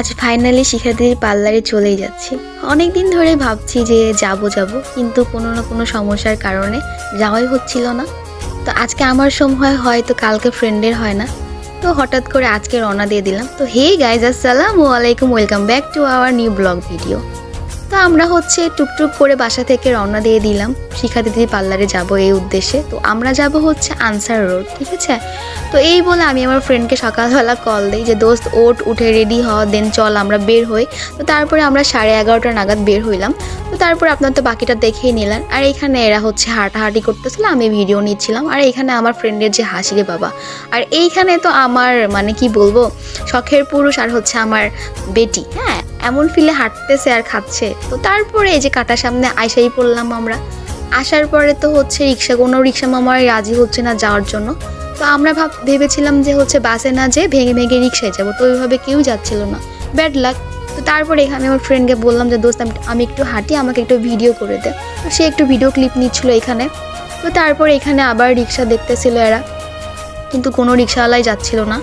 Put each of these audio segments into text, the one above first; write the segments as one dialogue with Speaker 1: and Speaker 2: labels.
Speaker 1: আজ ফাইনালি শিখাদের পার্লারে চলেই যাচ্ছি। অনেক দিন ধরে ভাবছি যে যাব যাব, কিন্তু কোনো না কোনো সমস্যার কারণে যাওয়াই হচ্ছিল না। তো আজকে আমার সময় হয় তো কালকে ফ্রেন্ডের হয় না। তো হঠাৎ করে আজকে রওনা দিয়ে দিলাম। তো হে গাইজ আসসালামু আলাইকুম welcome back to our new blog video তো আমরা হচ্ছে টুকটুক করে বাসা থেকে রওনা দিয়ে দিলাম। শিখা দিদি পার্লারে যাব এই উদ্দেশ্যে। তো আমরা যাব হচ্ছে আনসার রোড, ঠিক আছে? তো এই বলে আমি আমার ফ্রেন্ডকে সকালবেলা কল দিই যে, দোস্ত ওট উঠে রেডি হ দেন চল আমরা বের হই। তো তারপরে আমরা সাড়ে এগারোটা নাগাদ বের হইলাম। তো তারপরে আপনার তো বাকিটা দেখেই নিলেন। আর এখানে এরা হচ্ছে হাঁটাহাঁটি করতেছিল, আমি ভিডিও নিচ্ছিলাম। আর এখানে আমার ফ্রেন্ডের যে হাসি রে বাবা। আর এইখানে তো আমার মানে কি বলব, শখের পুরুষ আর হচ্ছে আমার বেটি হ্যাঁ? এমন ফিলে হাঁটতেছে আর খাচ্ছে। তো তারপরে এই যে কাটার সামনে আইসাই পড়লাম আমরা। আসার পরে তো হচ্ছে রিক্সা, কোনো রিক্সা মামার রাজি হচ্ছে না যাওয়ার জন্য। তো আমরা ভাব, ভেবেছিলাম যে হচ্ছে বাসে না যেয়ে ভেঙে ভেঙে রিক্সায় যাব। তো ওইভাবে কেউ যাচ্ছিল না। ব্যাড লাক তো তারপরে এখানে আমার ফ্রেন্ডকে বললাম যে, দোস্ত, আমি একটু হাঁটি, আমাকে একটু ভিডিও করে দে। তো সে একটু ভিডিও ক্লিপ নিচ্ছিল এখানে। তো তারপরে এখানে আবার রিক্সা দেখতেছিল এরা। কিন্তু কোনো রিক্সাওয়ালাই যাচ্ছিল না।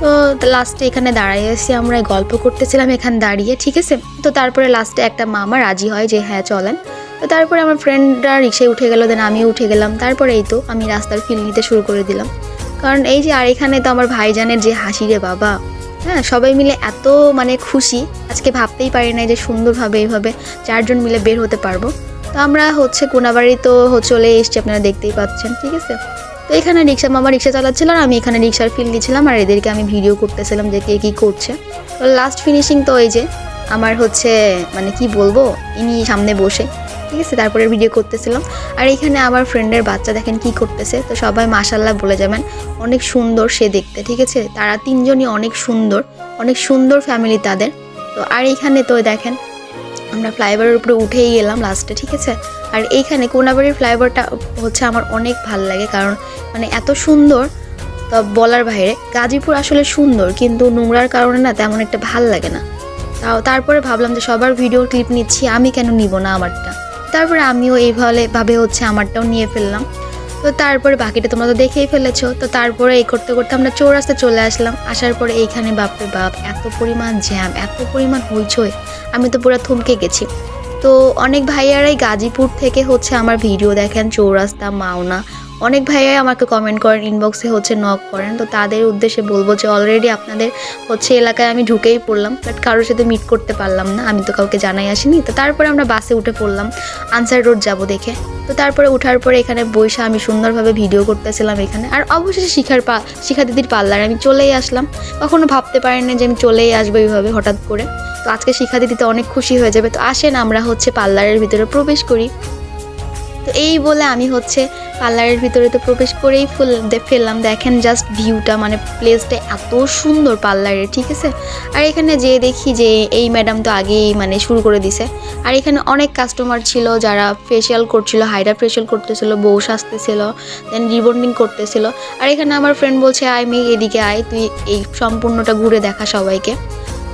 Speaker 1: তো লাস্টে এখানে দাঁড়াই এসে আমরা গল্প করতেছিলাম, এখানে দাঁড়িয়ে, ঠিক আছে? তো তারপরে লাস্টে একটা মামা রাজি হয় যে হ্যাঁ চলেন। তো তারপরে আমার ফ্রেন্ডরা রিক্সায় উঠে গেল দেন আমিও উঠে গেলাম। তারপরে এই তো আমি রাস্তার ফিল নিতে শুরু করে দিলাম। কারণ এই যে, আর এখানে তো আমার ভাইজানের যে হাসি রে বাবা হ্যাঁ? সবাই মিলে এত মানে খুশি। আজকে ভাবতেই পারি না যে, সুন্দরভাবে এইভাবে চারজন মিলে বের হতে পারব। তো আমরা হচ্ছে কোনাবাড়ি তো চলে এসছি, আপনারা দেখতেই পাচ্ছেন, ঠিক আছে? তো এখানে রিক্সা মামা রিক্সা চালাচ্ছিল আর আমি এখানে রিক্সার ফিল নিচ্ছিলাম আর এদেরকে আমি ভিডিও করতেছিলাম যে কে কী করছে। তো লাস্ট ফিনিশিং তো এই যে আমার হচ্ছে মানে কি বলব, ইনি সামনে বসে, ঠিক আছে, তারপরে ভিডিও করতেছিলাম। আর এখানে আমার ফ্রেন্ডের বাচ্চা দেখেন কি করতেছে, তো সবাই মাসাল্লাহ বলে যাবেন, অনেক সুন্দর সে দেখতে, ঠিক আছে? তারা তিনজনই অনেক সুন্দর অনেক সুন্দর ফ্যামিলি তাদের। তো আর এইখানে তো দেখেন আমরা ফ্লাইওভারের উপরে উঠেই গেলাম লাস্টে, ঠিক আছে? আর এইখানে কোনাবাড়ির ফ্লাইওভারটা হচ্ছে আমার অনেক ভালো লাগে কারণ মানে এত সুন্দর, তা বলার বাইরে। গাজীপুর আসলে সুন্দর কিন্তু নোংরার কারণে না তেমন একটা ভালো লাগে না। তাও তারপরে ভাবলাম যে সবার ভিডিও ক্লিপ নিচ্ছি, আমি কেন নিব না আমারটা? তারপরে আমিও এইভাবে ভাবে হচ্ছে আমারটাও নিয়ে ফেললাম। তো তারপরে বাকিটা তোমরা তো দেখেই ফেলেছো। তো তারপরে এই করতে করতে আমরা চৌরাস্তা চলে আসলাম। আসার পরে এইখানে বাপরে বাপ, এত পরিমাণ জ্যাম, এত পরিমাণ হইচই। আমি তো পুরো থমকে গেছি। তো অনেক ভাইয়ারাই গাজীপুর থেকে হচ্ছে আমার ভিডিও দেখেন, চৌরাস্তা, মাওনা। অনেক ভাইয়াই আমাকে কমেন্ট করেন ইনবক্সে হচ্ছে নক করেন। তো তাদের উদ্দেশ্যে বলব যে অলরেডি আপনাদের হচ্ছে এলাকায় আমি ঢুকেই পড়লাম বাট কারোর সাথে মিট করতে পারলাম না, আমি তো কাউকে জানাই আসিনি। তো তারপরে আমরা বাসে উঠে পড়লাম, আনসার রোড যাব দেখে। তো তারপরে ওঠার পরে এখানে বৈশা আমি সুন্দরভাবে ভিডিও করতেছিলাম এখানে। আর অবশেষে শিখার পা শিখা দিদির পার্লার, আমি চলেই আসলাম। কখনো ভাবতে পারিনি যে আমি চলেই আসব এইভাবে হঠাৎ করে। তো আজকে শিখা দিদিতে অনেক খুশি হয়ে যাবে। তো আসেন আমরা হচ্ছে পার্লারের ভিতরে প্রবেশ করি। তো এই বলে আমি হচ্ছে পার্লারের ভিতরে তো প্রবেশ করেই ফুল ফেললাম। দেখেন জাস্ট ভিউটা মানে প্লেসটা এত সুন্দর পার্লারের ঠিক আছে? আর এখানে যে দেখি যে এই ম্যাডাম তো আগেই মানে শুরু করে দিছে। আর এখানে অনেক কাস্টমার ছিল যারা ফেশিয়াল করছিল, হাইড্রা ফেশিয়াল করতেছিল, বউ সাজতেছিল দেন রিবন্ডিং করতেছিল। আর এখানে আমার ফ্রেন্ড বলছে, আয় মেয়ে, এদিকে আয়, তুই এই সম্পূর্ণটা ঘুরে দেখা সবাইকে।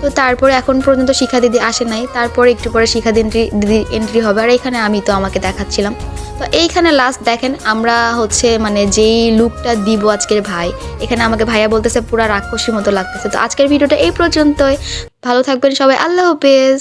Speaker 1: তো তারপরে এখন পর্যন্ত শিখা দিদি আসে নাই। তারপরে একটু পরে শিখা দিদি দিদি এন্ট্রি হবে। আর এখানে আমি তো আমাকে দেখাচ্ছিলাম। তো এইখানে লাস্ট দেখেন, আমরা হচ্ছে মানে যেই লুকটা দিব আজকের ভাই, এখানে আমাকে ভাইয়া বলতেছে, পুরা রাক্ষসী মতো লাগতেছে। তো আজকের ভিডিওটা এই পর্যন্তই। ভালো থাকবেন সবাই। আল্লাহ হাফেজ।